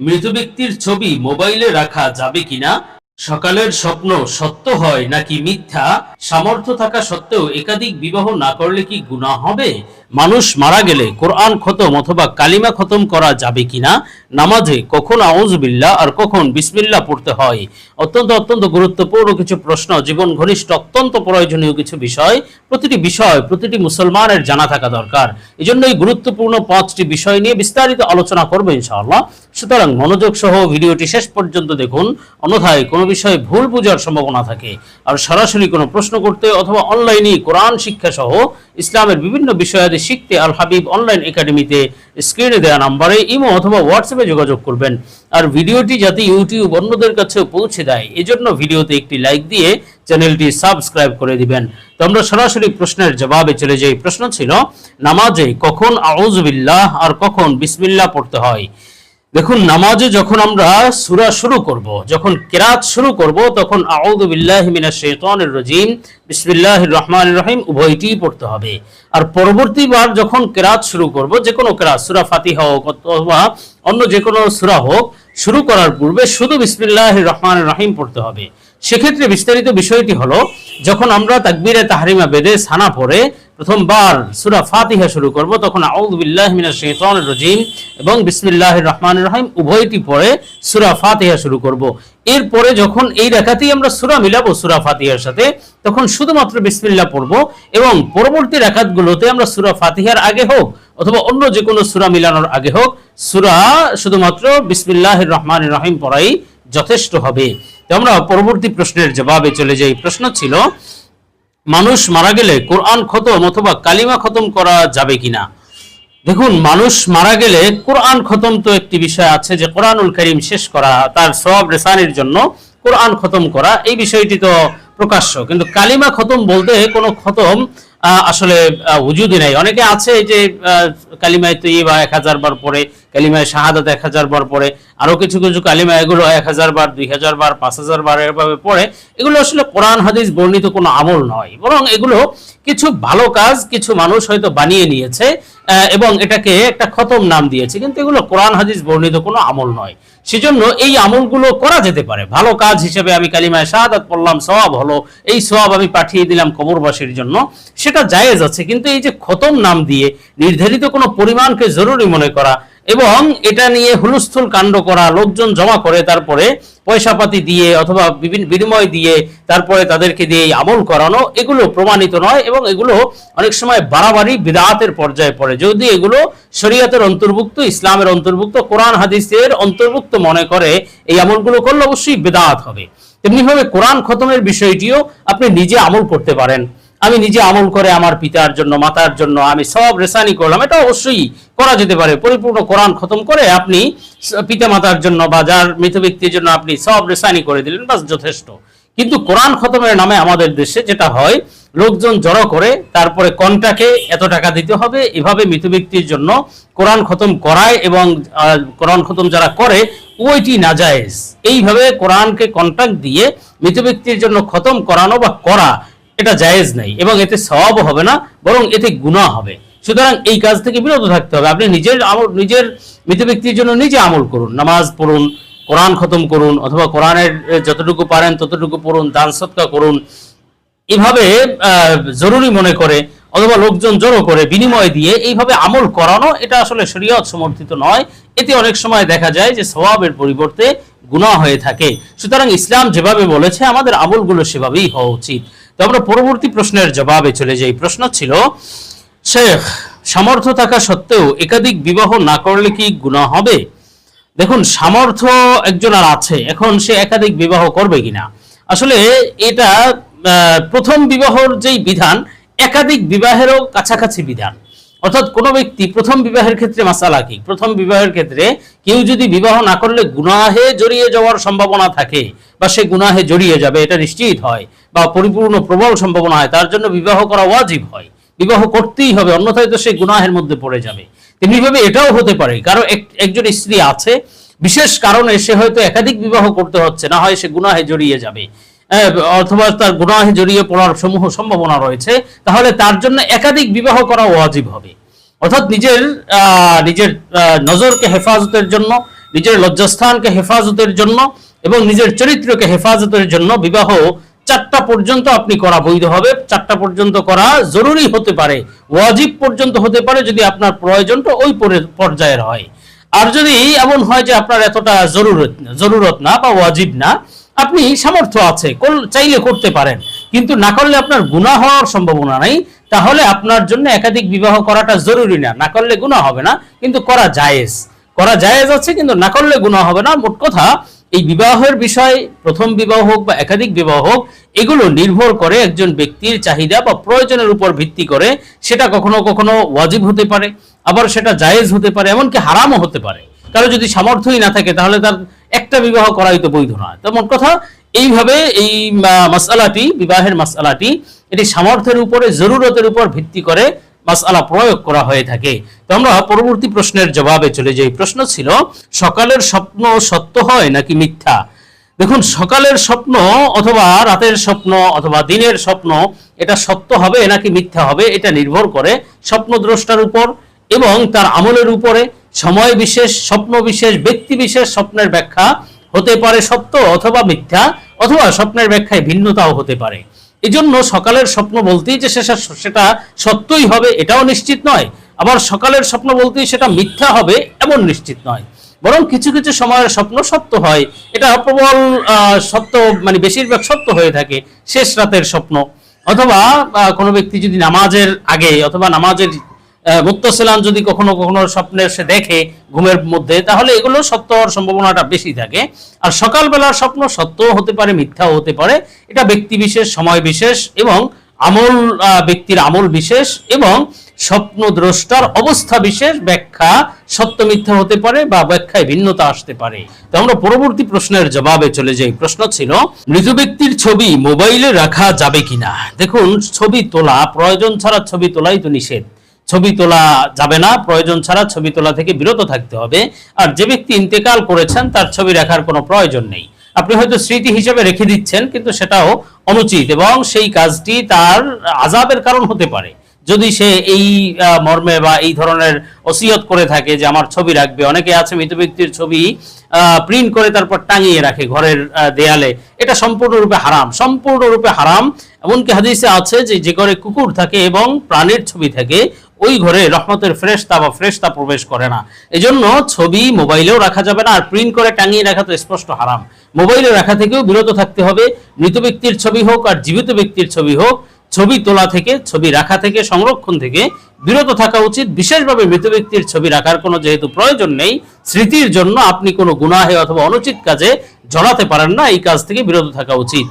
মৃত ব্যক্তির ছবি মোবাইলে রাখা যাবে কিনা? সকালের স্বপ্ন সত্য হয় নাকি মিথ্যা? সামর্থ্য থাকা সত্ত্বেও একাধিক বিবাহ না করলে কি গুনাহ হবে? মানুষ মারা গেলে কোরআন খতম অথবা কালিমা খতম করা যাবে কিনা? নামাজে কখন আউজবিল্লাহ আর কখন বিসমিল্লাহ পড়তে হয়? অত্যন্ত অত্যন্ত গুরুত্বপূর্ণ কিছু প্রশ্ন, জীবন ঘনিষ্ঠ, অত্যন্ত প্রয়োজনীয় কিছু বিষয়। প্রতিটি বিষয়, প্রতিটি মুসলমানের জানা থাকা দরকার। এই জন্য এই গুরুত্বপূর্ণ পাঁচটি বিষয় নিয়ে বিস্তারিত আলোচনা করব ইনশাআল্লাহ। সুতরাং মনোযোগ সহ ভিডিওটি শেষ পর্যন্ত দেখুন। অন্যথায় কোনো বিষয়ে ভুল বোঝার সম্ভাবনা থাকে। আর সরাসরি কোনো প্রশ্ন করতে অথবা অনলাইনে কোরআন শিক্ষা সহ ইসলামের বিভিন্ন বিষয়াদি শিখতে আল হাবিব অনলাইন একাডেমিতে স্ক্রিনে দেওয়া নাম্বারে ইমো অথবা হোয়াটসঅ্যাপে যোগাযোগ করবেন। আর ভিডিওটি যাতে ইউটিউব অন্যদের কাছেও পৌঁছে দেয়, এজন্য ভিডিওতে একটি লাইক দিয়ে চ্যানেলটি সাবস্ক্রাইব করে দিবেন। তো আমরা সরাসরি প্রশ্নের জবাবে চলে যাই। প্রশ্ন ছিল, নামাজে কখন আউজবিল্লাহ আর কখন বিসমিল্লাহ পড়তে হয়? দেখুন, নামাজে যখন আমরা সুরা শুরু করব, যখন কেরাত শুরু করব, তখন শাইতানির রাজিম রহমানির রহিম, উভয়টিই পড়তে হবে। আর পরবর্তীবার যখন কেরাত শুরু করব, যে কোনো কেরাত, সূরা ফাতিহা হোক অথবা অন্য যে কোনো সূরা হোক, শুরু করার পূর্বে শুধু বিসমিল্লাহির রহমানির রহিম পড়তে হবে। সেক্ষেত্রে বিস্তারিত বিষয়টি হলো, যখন আমরা তাকবীরে তাহরিমা বেদে সানা পড়ে প্রথমবার সূরা ফাতিহা শুরু করব, তখন আউযু বিল্লাহি মিনাশ শাইতানির রাজিম এবং বিসমিল্লাহির রহমানির রহিম উভয়টি পড়ে সূরা ফাতিহা শুরু করব। এরপরে যখন এই রেখাতেই আমরা সূরা মিলাবো, সূরা ফাতিহার সাথে, তখন শুধুমাত্র বিসমিল্লাহ পড়ব এবং পরবর্তী রেখাতগুলোতে আমরা সূরা ফাতিহার আগে হোক অথবা অন্য যে কোনো সূরা মিলানোর আগে হোক, সুরা শুধুমাত্র বিসমিল্লাহির রহমানির রহিম পড়াই যথেষ্ট হবে। তো আমরা পরবর্তী প্রশ্নের জবাবে চলে যাই। প্রশ্ন ছিল মানুষ মারা গেলে কোরআন খতম অথবা কালিমা খতম করা যাবে কিনা? দেখুন, মানুষ মারা গেলে কোরআন খতম তো একটি বিষয় আছে যে কোরআনুল করিম শেষ করা, তার সব রেসানির জন্য কোরআন খতম করা, এই বিষয়টি তো প্রকাশ্য। কিন্তু কালিমা খতম বলতে কোনো খতম আসলে উজুদি নাই। অনেকে আছে যে কালিমায় বা এক হাজার বার পরে কালিমায় শাহাদাত এক হাজার বার পরে আরও কিছু কিছু কালিমা এগুলো এক হাজার বার, দুই হাজার বার, পাঁচ হাজার বার এভাবে পড়ে, এগুলো আসলে কোরআন, হাদিস বর্ণিত কোনো আমল নয়। বরং এগুলো কিছু ভালো কাজ কিছু মানুষ হয়তো বানিয়ে নিয়েছে এবং এটাকে একটা খতম নাম দিয়েছে। কিন্তু এগুলো কোরআন, হাদিস বর্ণিত কোনো আমল নয়। সেজন্য এই আমলগুলো করা যেতে পারে। ভালো কাজ হিসেবে আমি কালিমায় শাহাদাত পড়লাম, সওয়াব হলো, এই সওয়াব আমি পাঠিয়ে দিলাম কবরবাসীর জন্য, সেটা জায়েজ আছে। কিন্তু এই যে খতম নাম দিয়ে নির্ধারিত কোনো পরিমাণকে জরুরি মনে করা এবং এটা নিয়ে হুলস্থুল কাণ্ড করা, লোকজন জমা করে তারপরে পয়সাপাতি দিয়ে অথবা বিভিন্ন বিনিময় দিয়ে তারপরে তাদেরকে দিয়ে আমল করানো, এগুলো প্রমাণিত নয় এবং এগুলো অনেক সময় বাড়াবাড়ি বিদাতের পর্যায়ে পড়ে। যদি এগুলো শরীয়তের অন্তর্ভুক্ত, ইসলামের অন্তর্ভুক্ত, কোরআন, হাদিসের অন্তর্ভুক্ত মনে করে, এই আমলগুলো করলে অবশ্যই বেদাত হবে। তেমনিভাবে কোরআন খতমের বিষয়টিও আপনি নিজে আমল করতে পারেন। আমি নিজে আমল করে আমার পিতার জন্য, মাতার জন্য আমি সব রেসানি করলাম। এটা অবশ্যই করা যেতে পারে। পরিপূর্ণ কোরআন খতম করে আপনি পিতা মাতার জন্য বা যার মৃত ব্যক্তির জন্য আপনি সব রেসানি করে দিলেন, বাস যথেষ্ট। কিন্তু কোরআন খতমের নামে আমাদের দেশে যেটা হয়, লোকজন জড়ো করে, তারপরে কন্টাকে এত টাকা দিতে হবে, এভাবে মৃত ব্যক্তির জন্য কোরআন খতম করায় এবং কোরআন খতম যারা করে, ওইটি নাজায়েজ। এইভাবে কোরআনকে কন্ট্রাক্ট দিয়ে মৃত ব্যক্তির জন্য খতম করানো বা করা এটা জায়েজ নাই এবং এতে সওয়াবও হবে না, বরং এতে গুনাহ হবে। সুতরাং এই কাজ থেকে বিরত থাকতে হবে। আপনি নিজের আমল, নিজের মৃত ব্যক্তির জন্য নিজে আমল করুন। নামাজ পড়ুন, কোরআন খতম করুন, অথবা কোরআনের যতটুকু পারেন ততটুকু পড়ুন, দান সৎকা করুন। এভাবে জরুরি মনে করে অথবা লোকজন জড়ো করে বিনিময় দিয়ে এইভাবে আমল করানো, এটা আসলে শরীয়ত সমর্থিত নয়। এতে অনেক সময় দেখা যায় যে স্বভাবের পরিবর্তে গুনাহ হয়ে থাকে। সুতরাং ইসলাম যেভাবে বলেছে, আমাদের আমলগুলো সেভাবেই হওয়া উচিত। তো আমরা পরবর্তী প্রশ্নের জবাবে চলে যাই। প্রশ্ন ছিল, শেখ, সামর্থ্য থাকা সত্ত্বেও একাধিক বিবাহ না করলে কি গুণা হবে? দেখুন, সামর্থ্য একজন আর আছে, এখন সে একাধিক বিবাহ করবে কিনা? আসলে এটা প্রথম বিবাহর যেই বিধান, একাধিক বিবাহেরও কাছাকাছি বিধান। অর্থাৎ কোনো ব্যক্তি প্রথম বিবাহের ক্ষেত্রে মাসালা কি প্রথম বিবাহের ক্ষেত্রে কেউ যদি বিবাহ না করলে গুনাহে জড়িয়ে যাওয়ার সম্ভাবনা থাকে বা সে গুনাহে জড়িয়ে যাবে, এটা নিশ্চিত হয় বা পরিপূর্ণ প্রবল সম্ভাবনা হয়, তার জন্য বিবাহ করা ওয়াজিব হয়। বিবাহ করতেই হবে, অন্যথায় তো সে গুনাহের মধ্যে পড়ে যাবে। তেমনিভাবে এটাও হতে পারে, কারও এক- একজন স্ত্রী আছে, বিশেষ কারণে সে হয়তো একাধিক বিবাহ করতে হচ্ছে, না হয় সে গুনাহে জড়িয়ে যাবে। অথবা তার গুনাহে জড়িয়ে পড়ার সমূহ সম্ভাবনা রয়েছে, তাহলে তার জন্য একাধিক বিবাহ করা ওয়াজিব হবে। অর্থাৎ নিজের নিজের নজরকে হেফাজতের জন্য, নিজের লজ্জাস্থানকে হেফাজতের জন্য এবং নিজের চরিত্রকে হেফাজতের জন্য বিবাহ চারটা পর্যন্ত আপনি করা বৈধ হবে। চারটা পর্যন্ত করা জরুরি হতে পারে। ওয়াজিব পর্যন্ত হতে পারে যদি আপনার প্রয়োজনটা ওই পর্যায়ের হয়। আর যদি এমন হয় যে আপনার এতটা জরুরত জরুরত না বা ওয়াজিব না আপনি সামর্থ্য আছে চাইলে করতে পারেন। কিন্তু না করলে আপনার গুনাহ হওয়ার সম্ভাবনা নাই। তাহলে আপনার জন্য একাধিক বিবাহ করাটা জরুরি না। না করলে গুনাহ হবে না, কিন্তু করা জায়েজ। করা জায়েজ আছে, কিন্তু না করলে গুনাহ হবে না। মোট কথা, এই বিবাহের বিষয়, প্রথম বিবাহ হোক বা একাধিক বিবাহ হোক, এগুলো নির্ভর করে একজন ব্যক্তির চাহিদা বা প্রয়োজনের উপর ভিত্তি করে। সেটা কখনো কখনো ওয়াজিব হতে পারে, আবার সেটা জায়েজ হতে পারে, এমনকি হারামও হতে পারে। কারও যদি সামর্থ্যই না থাকে, তাহলে তার একটা বিবাহ করাই তো বৈধ নয়। তো মোট কথা এইভাবে এই আহ, মাসআলাটি বিবাহের মাসআলাটি এটি সামর্থ্যের উপরে জরুরতের উপর ভিত্তি করে মাসআলা প্রয়োগ করা হয়ে থাকে। তো আমরা পরবর্তী প্রশ্নের জবাবে চলে যাই। প্রশ্ন ছিল সকালের স্বপ্ন সত্য হয় নাকি মিথ্যা? দেখুন সকালের স্বপ্ন অথবা রাতের স্বপ্ন অথবা দিনের স্বপ্ন এটা সত্য হবে নাকি মিথ্যা হবে এটা নির্ভর করে স্বপ্নদ্রষ্টার উপর এবং তার আমলের উপরে। সময় বিশেষ, স্বপ্ন বিশেষ, ব্যক্তি বিশেষ, স্বপ্নের ব্যাখ্যা হতে পারে সত্য অথবা মিথ্যা, অথবা স্বপ্নের ব্যাখ্যায় ভিন্নতাও হতে পারে। এজন্য সকালের স্বপ্ন বলতেই যে সেটা সেটা সত্যই হবে, এটাও নিশ্চিত নয়। আবার সকালের স্বপ্ন বলতেই সেটা মিথ্যা হবে, এমন নিশ্চিত নয়। বরং কিছু কিছু সময়ের স্বপ্ন সত্য হয়। এটা প্রবল সত্য মানে বেশিরভাগ সত্য হয়ে থাকে শেষ রাতের স্বপ্ন। অথবা কোনো ব্যক্তি যদি নামাজের আগে অথবা নামাজের মুক্তসেলাম যদি কখনো কখনো স্বপ্নে সে দেখে ঘুমের মধ্যে, তাহলে এগুলো সত্য হওয়ার সম্ভাবনাটা বেশি থাকে। আর সকালবেলার স্বপ্ন সত্যও হতে পারে, মিথ্যাও হতে পারে। এটা ব্যক্তি বিশেষ, সময় বিশেষ এবং আমল ব্যক্তির আমল বিশেষ এবং স্বপ্ন দ্রষ্টার অবস্থা বিশেষ। ব্যাখ্যা সত্য, মিথ্যা হতে পারে বা ব্যাখ্যায় ভিন্নতা আসতে পারে। তো আমরা পরবর্তী প্রশ্নের জবাবে চলে যাই। প্রশ্ন ছিল মৃত ব্যক্তির ছবি মোবাইলে রাখা যাবে কিনা? দেখুন, ছবি তোলা, প্রয়োজন ছাড়া ছবি তোলাই তো নিষেধ। ছবি তোলা যাবে না, প্রয়োজন ছাড়া ছবি তোলা থেকে বিরত থাকতে হবে। আর যে ব্যক্তি ইন্তেকাল করেছেন, তার ছবি রাখার কোনো প্রয়োজন নেই। আপনি হয়তো স্মৃতি হিসেবে রেখে দিচ্ছেন, কিন্তু সেটাও অনুচিত এবং সেই কাজটি তার আজাবের কারণ হতে পারে। যদি সে এই মর্মে বা এই ধরনের ওসিয়ত করে থাকে যে আমার ছবি রাখবে, অনেকে আছে মৃত ব্যক্তির ছবি প্রিন্ট করে তারপর টাঙিয়ে রাখে ঘরের দেয়ালে। এটা সম্পূর্ণরূপে হারাম সম্পূর্ণরূপে হারাম। এমনকি হাদিসে আছে যে যে ঘরে কুকুর থাকে এবং প্রাণীর ছবি থাকে ওই ঘরে রহমতের ফ্রেশতা বা ফ্রেশতা প্রবেশ করে না। এজন্য ছবি মোবাইলেও রাখা যাবে না, আর প্রিন্ট করে টাঙিয়ে রাখা তো স্পষ্ট হারাম। মোবাইলে রাখা থেকেও বিরত থাকতে হবে। মৃত ব্যক্তির ছবি হোক আর জীবিত ব্যক্তির ছবি হোক, ছবি তোলা থেকে, ছবি রাখা থেকে, সংরক্ষণ থেকে বিরত থাকা উচিত। বিশেষভাবে মৃত ব্যক্তির ছবি রাখার কোনো যেহেতু প্রয়োজন নেই, স্মৃতির জন্য আপনি কোনো গুনাহে অথবা অনুচিত কাজে জড়াতে পারেন না। এই কাজ থেকে বিরত থাকা উচিত।